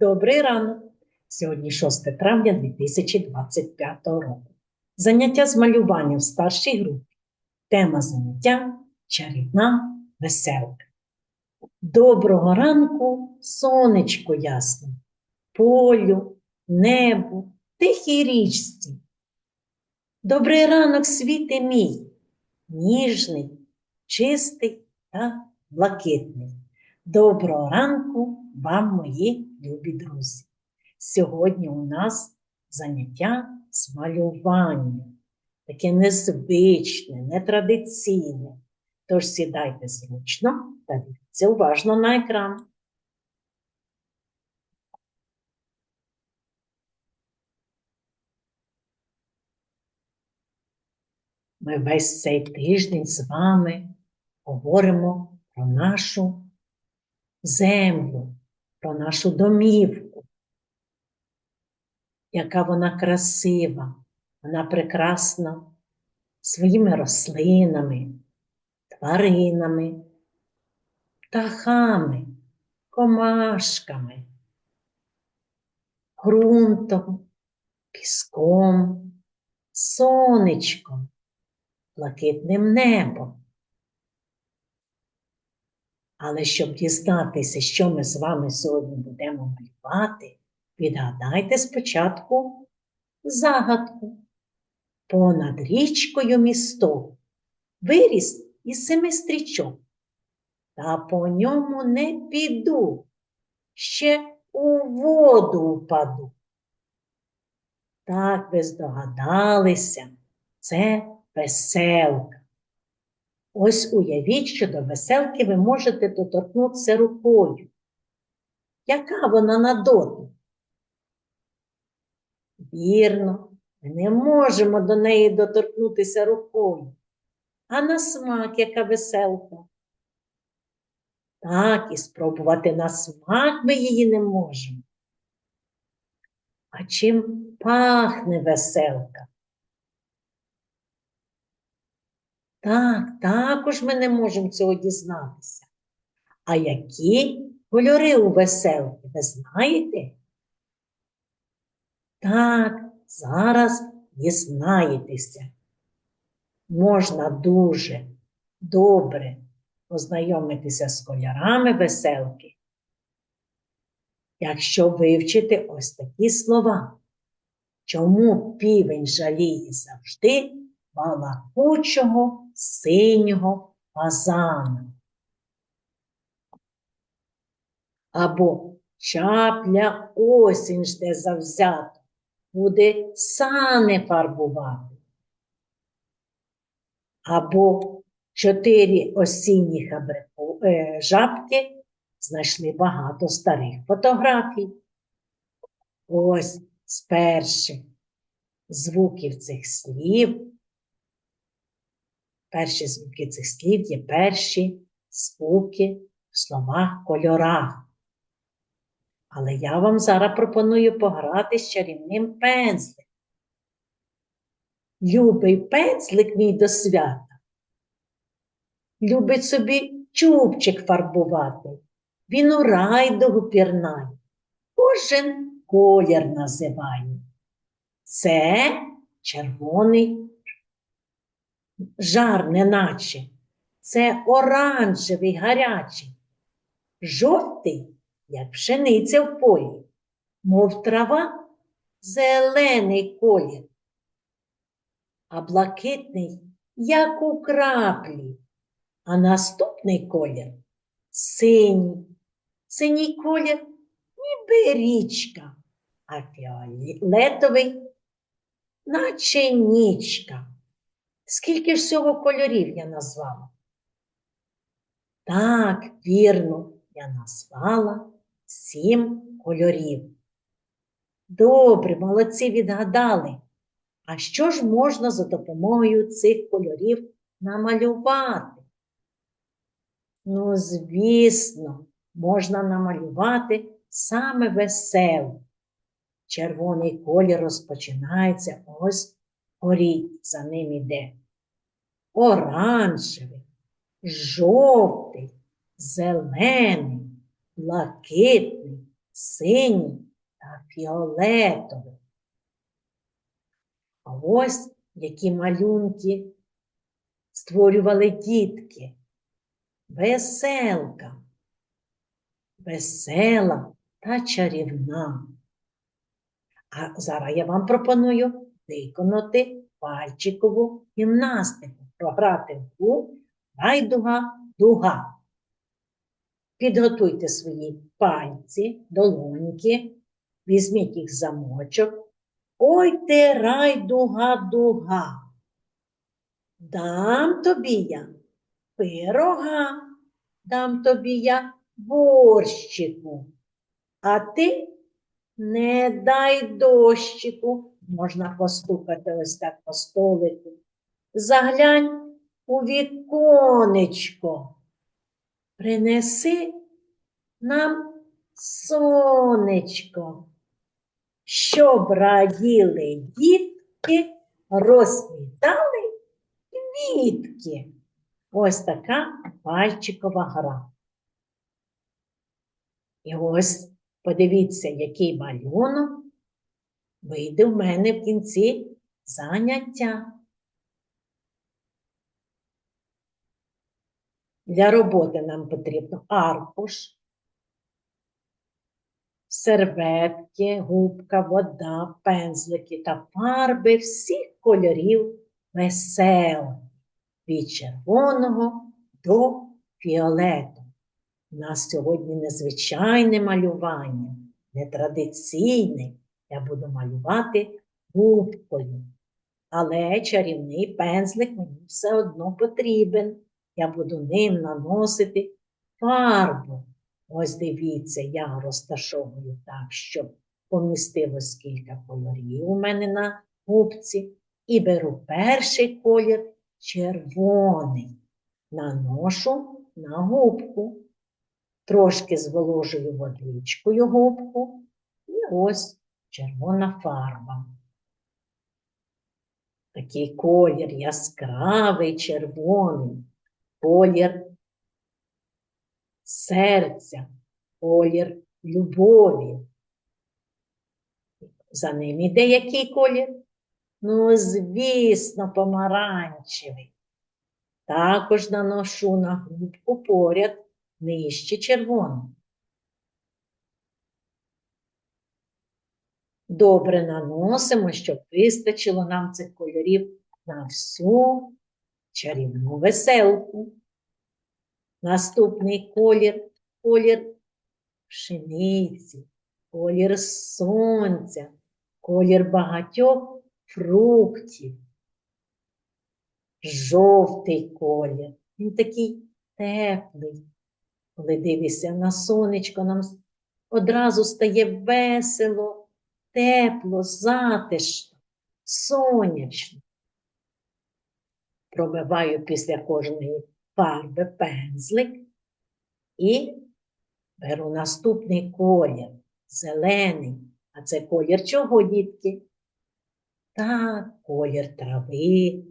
Добрий ранок! Сьогодні 6 травня 2025 року. Заняття з малювання в старшій групі. Тема заняття чарівна веселка. Доброго ранку, сонечко ясне, полю, небу, тихій річці. Добрий ранок, світи мій, ніжний, чистий та блакитний. Доброго ранку вам, мої любі друзі! Сьогодні у нас заняття з малювання, таке незвичне, нетрадиційне. Тож сідайте зручно та дивіться уважно на екран. Ми весь цей тиждень з вами говоримо про нашу землю, про нашу домівку, яка вона красива, вона прекрасна своїми рослинами, тваринами, птахами, комашками, ґрунтом, піском, сонечком, блакитним небом. Але щоб дізнатися, що ми з вами сьогодні будемо малювати, відгадайте спочатку загадку. Понад річкою місто виріс із семи стрічок, та по ньому не піду, ще у воду впаду. Так ви здогадалися, це веселка. Ось уявіть, що до веселки ви можете доторкнутися рукою. Яка вона на дотик? Вірно, ми не можемо до неї доторкнутися рукою. А на смак яка веселка? Так, і спробувати на смак ми її не можемо. А чим пахне веселка? Так, також ми не можемо цього дізнатися. А які кольори у веселки, ви знаєте? Так, зараз дізнаєтеся. Можна дуже добре познайомитися з кольорами веселки, якщо вивчити ось такі слова. Чому півень жаліє завжди балакучого синього фазана? Або чапля осінь жде завзято, буде сани фарбувати. Або чотири осінні хабрику, е, жабки знайшли багато старих фотографій. Ось з перших звуків цих слів. Перші звуки цих слів є перші звуки в словах кольорах. Але я вам зараз пропоную пограти з чарівним пензлем. Любий пензлик мій до свята. Любить собі чубчик фарбувати. Він у райдугу пірнає. Кожен колір називає. Це червоний жар, неначе. Це оранжевий гарячий, жовтий як пшениця в полі, мов трава зелений колір, а блакитний, як у краплі, а наступний колір синій. Синій колір ніби річка, а фіолетовий, наче нічка. Скільки ж всього кольорів я назвала? Так, вірно, я назвала сім кольорів. Добре, молодці відгадали. А що ж можна за допомогою цих кольорів намалювати? Ну, звісно, можна намалювати саме веселе. Червоний колір розпочинається ось горіть, за ним іде. Оранжевий, жовтий, зелений, блакитний, синій та фіолетовий. А ось які малюнки створювали дітки. Веселка, весела та чарівна. А зараз я вам пропоную виконати пальчикову гімнастику, програти в гру райдуга дуга. Підготуйте свої пальці, долоньки, візьміть їх в замочок. Ой райдуга дуга. Дам тобі я пирога, дам тобі я борщику, а ти не дай дощику, можна постукати ось так по столику. Заглянь у віконечко, принеси нам сонечко, щоб раділи дітки, розквітали квітки. Ось така пальчикова гра. І ось подивіться, який малюнок вийде в мене в кінці заняття. Для роботи нам потрібно аркуш, серветки, губка, вода, пензлики та фарби всіх кольорів веселих від червоного до фіолету. У нас сьогодні незвичайне малювання, нетрадиційне. Я буду малювати губкою. Але чарівний пензлик мені все одно потрібен. Я буду ним наносити фарбу. Ось дивіться, я розташовую так, щоб помістилось кілька кольорів у мене на губці. І беру перший колір червоний. Наношу на губку. Трошки зволожую водичкою губку. І ось червона фарба. Такий колір яскравий червоний, колір серця, колір любові. За ним іде який колір? Ну, звісно, помаранчевий. Також наношу на губку поряд нижче червоного. Добре наносимо, щоб вистачило нам цих кольорів на всю чарівну веселку. Наступний колір колір пшениці, колір сонця, колір багатьох фруктів. Жовтий колір. Він такий теплий. Коли дивишся на сонечко, нам одразу стає весело, тепло, затишно, сонячно. Пробиваю після кожної фарби пензлик і беру наступний колір, зелений. А це колір чого, дітки? Так, колір трави,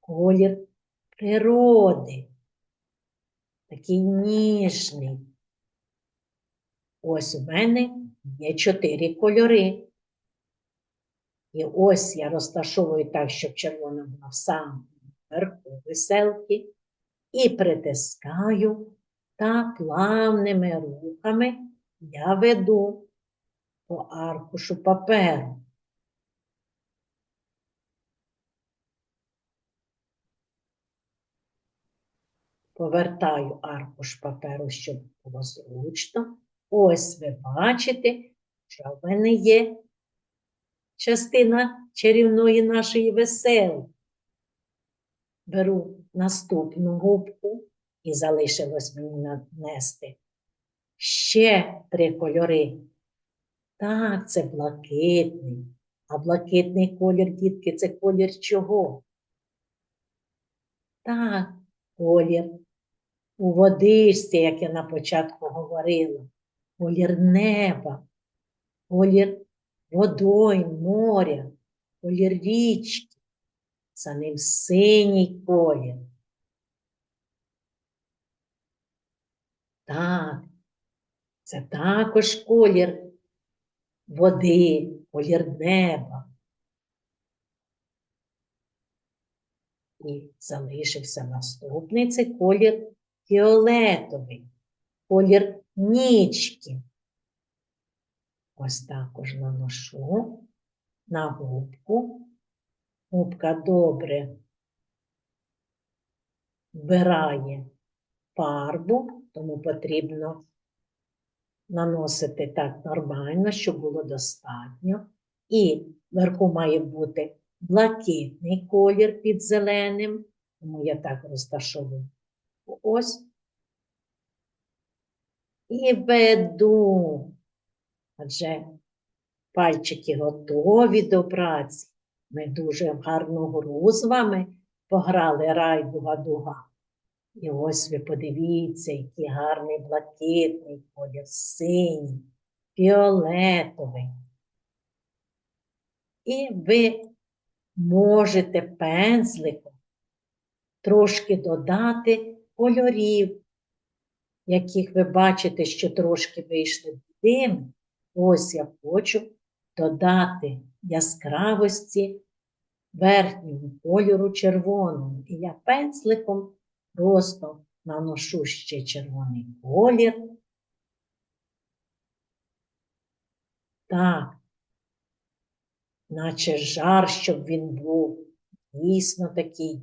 колір природи. Такий ніжний. Ось у мене є чотири кольори. І ось я розташовую так, щоб червона була в самому верху веселки, і притискаю та плавними рухами я веду по аркушу паперу. Повертаю аркуш паперу, щоб було зручно. Ось ви бачите, що в мене є частина чарівної нашої веселки. Беру наступну губку і залишилось мені нанести ще три кольори. Так, це блакитний. А блакитний колір, дітки, це колір чого? Так, колір у водичці, як я на початку говорила, колір неба, колір водой, моря, колір річки, за ним синій колір. Так, це також колір води, колір неба. І залишився наступний це колір фіолетовий, колір нічки. Ось також наношу на губку. Губка добре вбирає фарбу, тому потрібно наносити так нормально, щоб було достатньо. І вверху має бути блакитний колір під зеленим, тому я так розташовую. Ось. І веду. Адже пальчики готові до праці. Ми дуже гарну гру з вами пограли райдуга дуга. І ось ви подивіться, який гарний блакитний колір, синій, фіолетовий. І ви можете пензликом трошки додати кольорів, яких ви бачите, що трошки вийшли дим. Ось я хочу додати яскравості верхнього кольору червоному. І я пензликом просто наношу ще червоний колір. Так, наче жар, щоб він був дійсно такий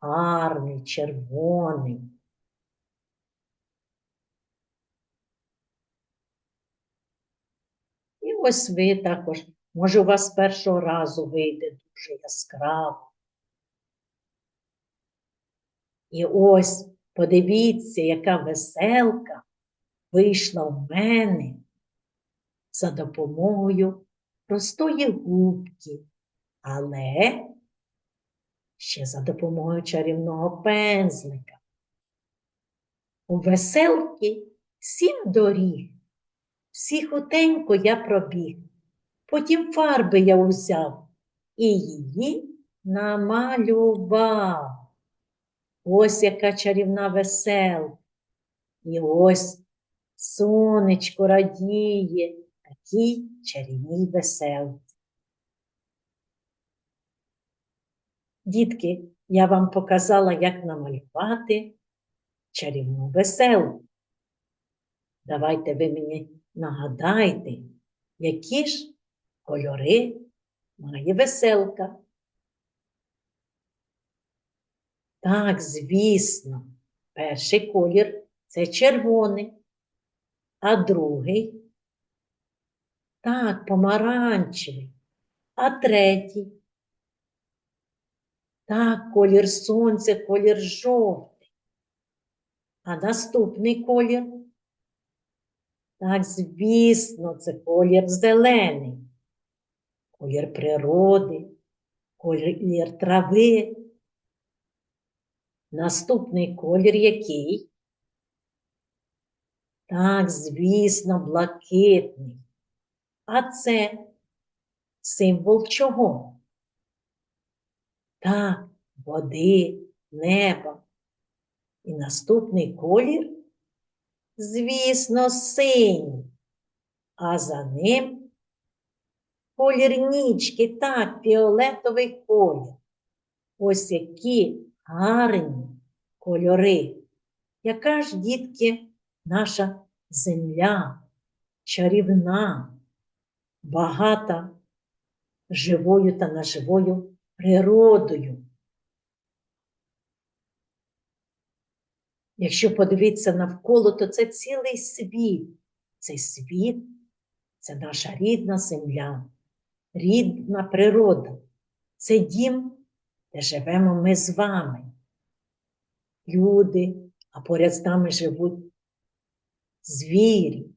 гарний, червоний. І ось ви також, може, у вас першого разу вийде дуже яскраво. І ось подивіться, яка веселка вийшла в мене за допомогою простої губки, але ще за допомогою чарівного пензлика. У веселки сім доріг, всі хутенько я пробіг, потім фарби я узяв і її намалював. Ось яка чарівна веселка. І ось сонечко радіє такій чарівній веселці. Дітки, я вам показала, як намалювати чарівну веселку. Давайте ви мені нагадайте, які ж кольори має веселка. Так, звісно, перший колір це червоний, а другий так, помаранчевий, а третій. Так, колір сонця, колір жовтий. А наступний колір. Так, звісно, це колір зелений, колір природи, колір трави. Наступний колір який? Так, звісно, блакитний. А це символ чого? Так, води, неба. І наступний колір, звісно, синій, а за ним колір нічки, так, фіолетовий колір. Ось які гарні кольори. Яка ж, дітки, наша земля чарівна, багата живою та неживою природою. Якщо подивитися навколо, то це цілий світ. Цей світ це наша рідна земля, рідна природа. Це дім де живемо ми з вами. Люди, а поряд з нами живуть звірі,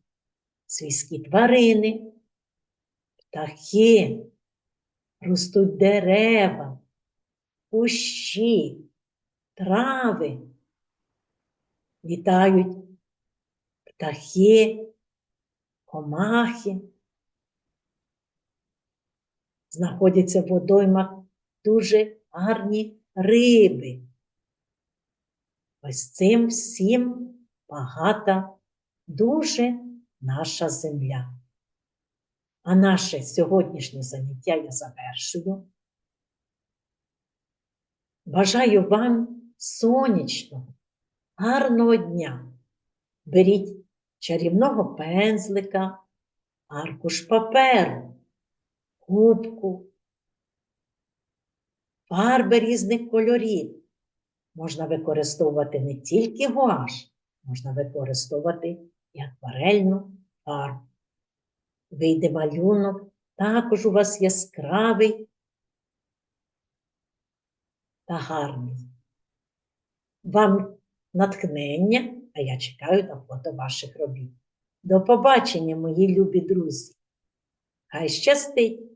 свійські тварини, птахи, ростуть дерева, кущі, трави, літають птахи, комахи, знаходяться в водоймах дуже гарні риби. Ось цим всім багата дуже наша земля. А наше сьогоднішнє заняття я завершую. Бажаю вам сонячного, гарного дня. Беріть чарівного пензлика, аркуш паперу, губку, фарби різних кольорів. Можна використовувати не тільки гуаш, можна використовувати і акварельну фарбу. Вийде малюнок, також у вас яскравий та гарний. Вам натхнення, а я чекаю на фото ваших робіт. До побачення, мої любі друзі! Хай щастить!